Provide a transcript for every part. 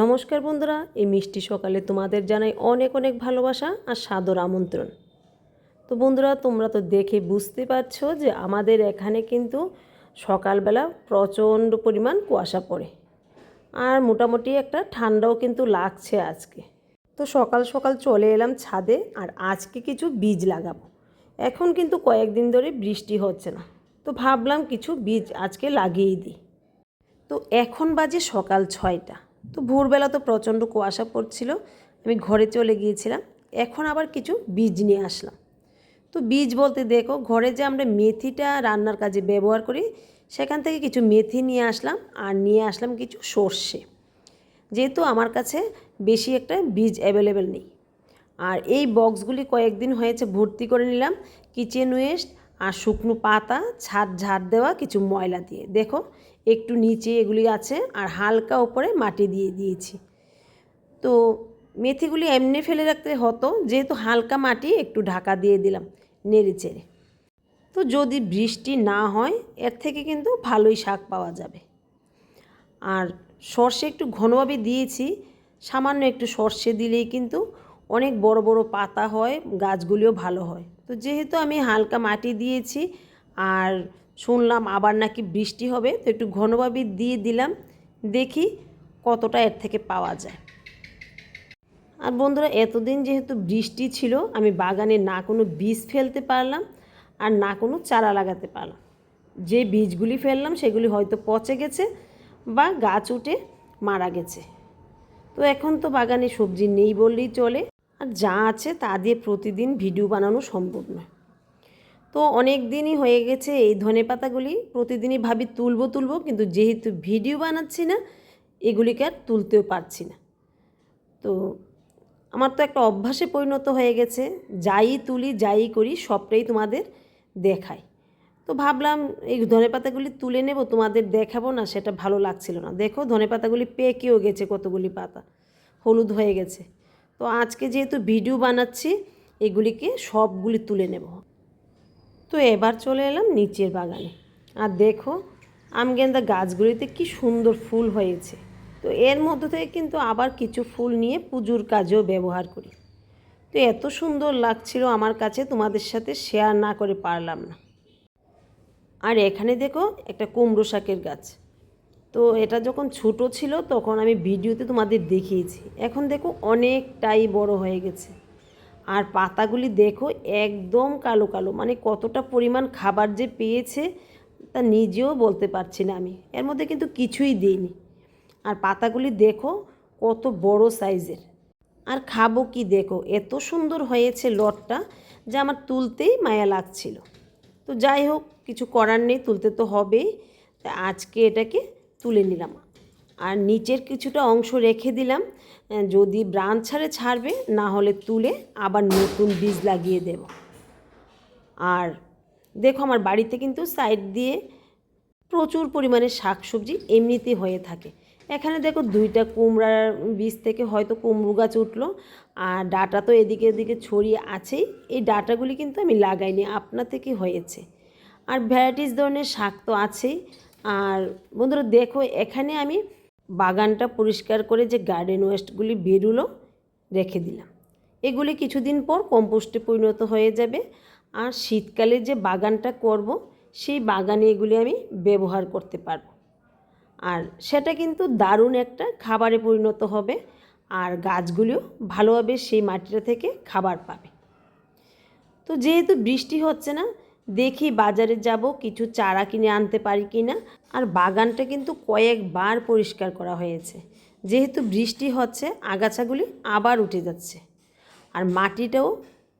নমস্কার বন্ধুরা, এই মিষ্টি সকালে তোমাদের জানাই অনেক অনেক ভালোবাসা আর সাদর আমন্ত্রণ। তো বন্ধুরা, তোমরা তো দেখে বুঝতে পারছ যে আমাদের এখানে কিন্তু সকালবেলা প্রচণ্ড পরিমাণ কুয়াশা পড়ে। আর মোটামুটি একটা ঠান্ডাও কিন্তু লাগছে আজকে। তো সকাল সকাল চলে এলাম ছাদে আর আজকে কিছু বীজ লাগাবো। এখন কিন্তু কয়েকদিন ধরে বৃষ্টি হচ্ছে না। তো ভাবলাম কিছু বীজ আজকে লাগিয়েই দিই। তো এখন বাজে সকাল ছয়টা। তো ভোরবেলা তো প্রচণ্ড কুয়াশা পড়ছিল, আমি ঘরে চলে গিয়েছিলাম। এখন আবার কিছু বীজ নিয়ে আসলাম। তো বীজ বলতে দেখো, ঘরে যে আমরা মেথিটা রান্নার কাজে ব্যবহার করি, সেখান থেকে কিছু মেথি নিয়ে আসলাম আর নিয়ে আসলাম কিছু সর্ষে। যেহেতু আমার কাছে বেশি একটা বীজ অ্যাভেলেবেল নেই। আর এই বক্সগুলি কয়েকদিন হয়েছে ভর্তি করে নিলাম কিচেন ওয়েস্ট আর শুকনো পাতা, ছাদ ঝাড় দেওয়া, কিছু ময়লা দিয়ে। দেখো, একটু নিচে এগুলি আছে আর হালকা ওপরে মাটি দিয়ে দিয়েছি। তো মেথিগুলি এমনি ফেলে রাখতে হতো, যেহেতু হালকা মাটি, একটু ঢাকা দিয়ে দিলাম নেড়ে চেড়ে। তো যদি বৃষ্টি না হয়, এর থেকে কিন্তু ভালোই শাক পাওয়া যাবে। আর সর্ষে একটু ঘনভাবে দিয়েছি, সামান্য একটু সর্ষে দিলেই কিন্তু অনেক বড় বড় পাতা হয়, গাছগুলিও ভালো হয়। তো যেহেতু আমি হালকা মাটি দিয়েছি আর শুনলাম আবার নাকি বৃষ্টি হবে, তো একটু ঘনভাবে দিয়ে দিলাম, দেখি কতটা এর থেকে পাওয়া যায়। আর বন্ধুরা, এতদিন যেহেতু বৃষ্টি ছিল, আমি বাগানে না কোনো বীজ ফেলতে পারলাম আর না কোনো চারা লাগাতে পারলাম। যে বীজগুলি ফেললাম, সেগুলি হয়তো পচে গেছে বা গাছ উঠে মারা গেছে। তো এখন তো বাগানে সবজি নেই বললেই চলে। আর যা আছে তা দিয়ে প্রতিদিন ভিডিও বানানো সম্ভব নয়। তো অনেক দিনই হয়ে গেছে এই ধনে পাতাগুলি। প্রতিদিনই ভাবি তুলবো তুলবো, কিন্তু যেহেতু ভিডিও বানাচ্ছি না, এগুলিকে আর তুলতেও পারছি না। তো আমার তো একটা অভ্যাসে পরিণত হয়ে গেছে, যাই তুলি, যাই করি, সবটাই তোমাদের দেখাই। তো ভাবলাম এই ধনে পাতাগুলি তুলে নেব, তোমাদের দেখাবো না, সেটা ভালো লাগছিল না। দেখো ধনে পাতাগুলি পেকেও গেছে কতগুলি পাতা, হলুদ হয়ে গেছে। তো আজকে যেহেতু ভিডিও বানাচ্ছি, এগুলিকে সবগুলি তুলে নেব। তো এবার চলে এলাম নিচের বাগানে। আর দেখো আমগেন্দা গাছগুলিতে কি সুন্দর ফুল হয়েছে। তো এর মধ্য থেকে কিন্তু আবার কিছু ফুল নিয়ে পুজোর কাজেও ব্যবহার করি। তো এত সুন্দর লাগছিল আমার কাছে, তোমাদের সাথে শেয়ার না করে পারলাম না। আর এখানে দেখো একটা কুমড়ো শাকের গাছ। তো এটা যখন ছোট ছিল তখন আমি ভিডিওতে তোমাদের দেখিয়েছি। এখন দেখো অনেকটাই বড় হয়ে গেছে। আর পাতাগুলি দেখো একদম কালো কালো মানে কতটা পরিমাণ খাবার যে পেয়েছে তা নিজেও বলতে পারছি না আমি। এর মধ্যে কিন্তু কিছুই দিইনি। আর পাতাগুলি দেখো কত বড় সাইজের। আর খাব কি দেখো? এত সুন্দর হয়েছে লটটা যে আমার তুলতেই মায়া লাগছিল। তো যাই হোক, কিছু করার নেই, তুলতে তো হবেই। তা আজকে এটাকে তুলে নিলাম। আর নিচের কিছুটা অংশ রেখে দিলাম। যদি ব্রাঞ্চ ছাড়ে ছাড়বে, না হলে তুলে আবার নতুন বীজ লাগিয়ে দেব। আর দেখো, আমার বাড়িতে কিন্তু সাইড দিয়ে প্রচুর পরিমাণে শাকসবজি এমনিতেই হয়ে থাকে। এখানে দেখো, দুইটা কুমড়ার বীজ থেকে হয়তো কুমড়ো গাছ উঠল। আর ডাটা তো এদিকে এদিকে ছড়িয়ে আছেই। এই ডাটাগুলি কিন্তু আমি লাগাইনি, আপনা থেকে হয়েছে। আর ভ্যারাইটিস ধরনের শাক তো আছেই। আর বন্ধুরা দেখো, এখানে আমি বাগানটা পরিষ্কার করে যে গার্ডেন ওয়েস্টগুলি বেরুলো রেখে দিলাম। এগুলি কিছুদিন পর কম্পোস্টে পরিণত হয়ে যাবে। আর শীতকালে যে বাগানটা করব, সেই বাগানে এগুলি আমি ব্যবহার করতে পারব। আর সেটা কিন্তু দারুণ একটা খাবারে পরিণত হবে আর গাছগুলিও ভালোভাবে সেই মাটিটা থেকে খাবার পাবে। তো যেহেতু বৃষ্টি হচ্ছে না দেখি বাজারে যাব, কিছু চারা কিনে আনতে পারি কি না আর বাগানটা কিন্তু কয়েকবার পরিষ্কার করা হয়েছে। যেহেতু বৃষ্টি হচ্ছে, আগাছাগুলি আবার উঠে যাচ্ছে। আর মাটিটাও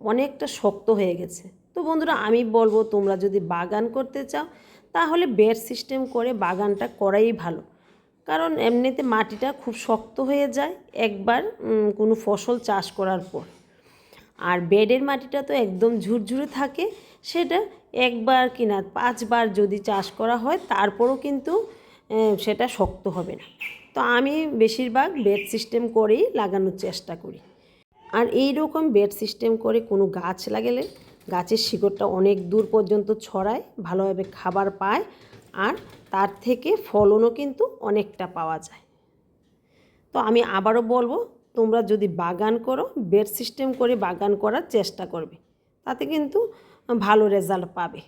অনেকটা শক্ত হয়ে গেছে। তো বন্ধুরা, আমি বলব তোমরা যদি বাগান করতে চাও, তাহলে বেড সিস্টেম করে বাগানটা করাই ভালো। কারণ এমনিতে মাটিটা খুব শক্ত হয়ে যায়, একবার কোনো ফসল চাষ করার পর। আর বেডের মাটিটা তো একদম ঝুরঝুরে থাকে, সেটা একবার কি না, পাঁচবার যদি চাষ করা হয়, তারপরও কিন্তু সেটা শক্ত হবে না। তো আমি বেশিরভাগ বেড সিস্টেম করেই লাগানোর চেষ্টা করি। আর এই রকম বেড সিস্টেম করে কোনো গাছ লাগালে, গাছের শিকড়টা অনেক দূর পর্যন্ত ছড়ায়, ভালোভাবে খাবার পায়, আর তার থেকে ফলনও কিন্তু অনেকটা পাওয়া যায়। তো আমি আবারও বলব তোমরা যদি বাগান করো, বেড সিস্টেম করে বাগান করার চেষ্টা করবে। তাতে কিন্তু ভালো রেজাল্ট পাবে।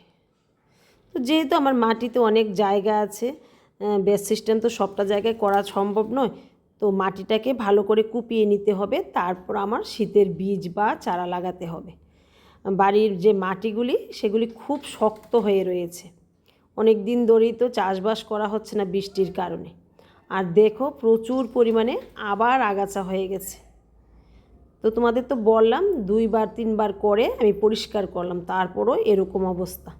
তো যেহেতু আমার মাটিতে অনেক জায়গা আছে বেড সিস্টেম তো সবটা জায়গায় করা সম্ভব নয়, তো মাটিটাকে ভালো করে কুপিয়ে নিতে হবে, তারপর আমার শীতের বীজ বা চারা লাগাতে হবে। বাড়ির যে মাটিগুলি, সেগুলি খুব শক্ত হয়ে রয়েছে। অনেক দিন ধরেই তো চাষবাস করা হচ্ছে না বৃষ্টির কারণে। আর দেখো প্রচুর পরিমাণে আবার আগাছা হয়ে গেছে। তো তোমাদের তো বললাম, দুইবার, তিনবার করে আমি পরিষ্কার করলাম, তারপরও এরকম অবস্থা।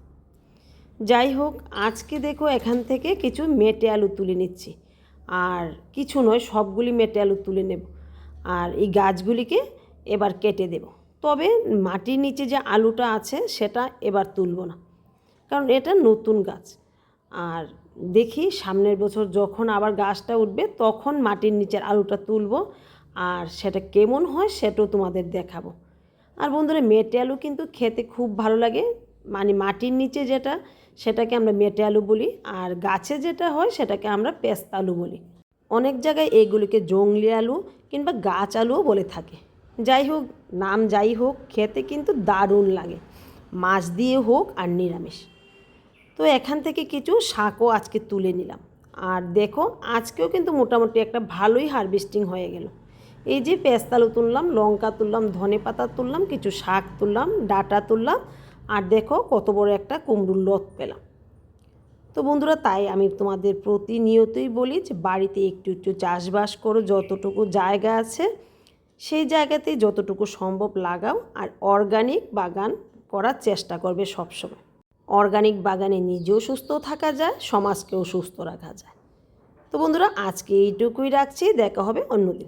যাই হোক, আজকে দেখো এখান থেকে কিছু মেটে আলু তুলে নিচ্ছি। আর কিছু নয়, সবগুলি মেটে আলু তুলে নেব। আর এই গাছগুলিকে এবার কেটে দেব। তবে মাটির নিচে যে আলুটা আছে, সেটা এবার তুলব না। কারণ এটা নতুন গাছ। আর দেখি সামনের বছর যখন আবার গাছটা উঠবে, তখন মাটির নিচের আলুটা তুলব আর সেটা কেমন হয় সেটাও তোমাদের দেখাবো। আর বন্ধুরা, মেটে আলু কিন্তু খেতে খুব ভালো লাগে। মানে মাটির নিচে যেটা, সেটাকে আমরা মেটে আলু বলি আর গাছে যেটা হয় সেটাকে আমরা পেস্তা আলু বলি। অনেক জায়গায় এইগুলিকে জংলি আলু কিংবা গাছ আলুও বলে থাকে। যাই হোক, নাম যাই হোক, খেতে কিন্তু দারুণ লাগে। মাছ দিয়ে হোক আর নিরামিষ। তো এখান থেকে কিছু শাকও আজকে তুলে নিলাম। আর দেখো, আজকেও কিন্তু মোটামুটি একটা ভালোই হারভেস্টিং হয়ে গেল। এই যে পেস্তালু তুললাম, লঙ্কা তুললাম, ধনে পাতা তুললাম, কিছু শাক তুললাম, ডাটা তুললাম, আর দেখো কত বড় একটা কুমড়োর লত পেলাম। তো বন্ধুরা, তাই আমি তোমাদের প্রতিনিয়তই বলি যে বাড়িতে একটু একটু চাষবাস করো, যতটুকু জায়গা আছে, সেই জায়গাতেই যতটুকু সম্ভব লাগাও, আর অর্গানিক বাগান করার চেষ্টা করবে সবসময়। অর্গানিক বাগানে নিজেও সুস্থ থাকা যায়, সমাজকেও সুস্থ রাখা যায়। তো বন্ধুরা, আজকে এইটুকুই রাখছি, দেখা হবে অন্যদিন